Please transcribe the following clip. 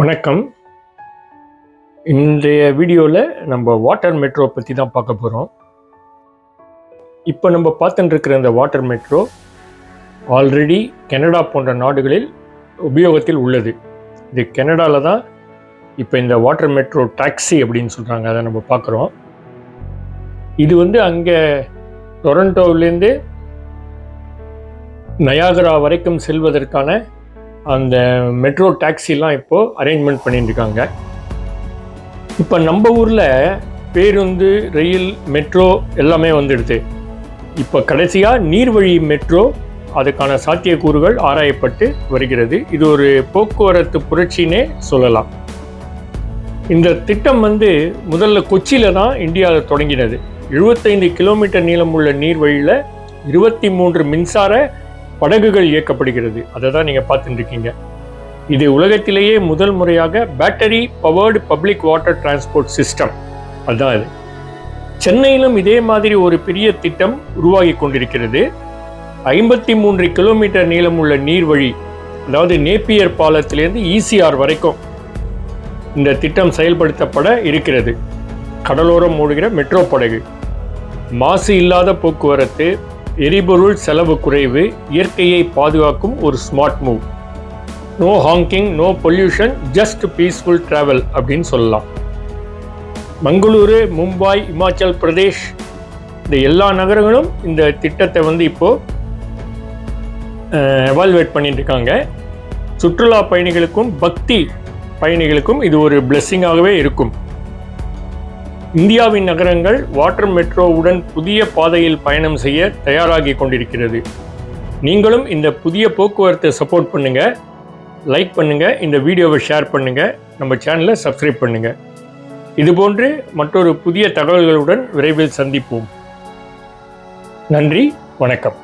வணக்கம். இன்றைய வீடியோவில் நம்ம வாட்டர் மெட்ரோ பற்றி தான் பார்க்க போகிறோம் இப்போ நம்ம பார்த்துட்டு இருக்கிற இந்த வாட்டர் மெட்ரோ ஆல்ரெடி கனடா போன்ற நாடுகளில் உபயோகத்தில் உள்ளது. இது கனடாவில் தான் இப்போ இந்த வாட்டர் மெட்ரோ டாக்ஸி அப்படின்னு சொல்கிறாங்க அதை நம்ம பார்க்குறோம். இது வந்து அங்கே டொரண்டோவிலேருந்து நயாகரா வரைக்கும் செல்வதற்கான அந்த மெட்ரோ டாக்ஸிலாம் இப்போது அரேஞ்ச்மெண்ட் பண்ணிட்டுருக்காங்க. இப்போ நம்ம ஊரில் பேருந்து ரயில் மெட்ரோ எல்லாமே வந்துடுது. இப்போ கடைசியாக நீர்வழி மெட்ரோ அதுக்கான சாத்தியக்கூறுகள் ஆராயப்பட்டு வருகிறது. இது ஒரு போக்குவரத்து புரட்சினே சொல்லலாம். இந்த திட்டம் வந்து முதல்ல கொச்சியில் தான் இந்தியாவில் தொடங்கினது. 75 கிலோமீட்டர் நீளமுள்ள நீர்வழியில் இருபத்தி மூன்று மின்சார படகுகள் இயக்கப்படுகிறது. அதை தான் நீங்கள் பார்த்துட்டுருக்கீங்க. இது உலகத்திலேயே முதல் முறையாக battery powered public water transport system அதுதான் இது. சென்னையிலும் இதே மாதிரி ஒரு பெரிய திட்டம் உருவாகி கொண்டிருக்கிறது. ஐம்பத்தி மூன்று கிலோமீட்டர் நீளமுள்ள நீர்வழி அதாவது நேப்பியர் பாலத்திலேருந்து ஈசிஆர் வரைக்கும் இந்த திட்டம் செயல்படுத்தப்பட இருக்கிறது. கடலோரம் மூடுகிற மெட்ரோ படகு. மாசு இல்லாத போக்குவரத்து எரிபொருள் செலவு குறைவு இயற்கையை பாதுகாக்கும் ஒரு smart move no honking no pollution just peaceful travel அப்படின்னு சொல்லலாம். மங்களூரு மும்பாய் இமாச்சல் பிரதேஷ் இந்த எல்லா நகரங்களும் இந்த திட்டத்தை வந்து இப்போது எவால்வேட் பண்ணிட்டு இருக்காங்க. சுற்றுலா பயணிகளுக்கும் பக்தி பயணிகளுக்கும் இது ஒரு பிளெஸ்ஸிங்காகவே இருக்கும். இந்தியாவின் நகரங்கள் வாட்டர் மெட்ரோவுடன் புதிய பாதையில் பயணம் செய்ய தயாராகி கொண்டிருக்கிறது. நீங்களும் இந்த புதிய போக்குவரத்தை சப்போர்ட் பண்ணுங்க. லைக் பண்ணுங்க. இந்த வீடியோவை ஷேர் பண்ணுங்க. நம்ம சேனலை சப்ஸ்கிரைப் பண்ணுங்க. இதுபோன்று மற்றொரு புதிய தகவல்களுடன் விரைவில் சந்திப்போம். நன்றி. வணக்கம்.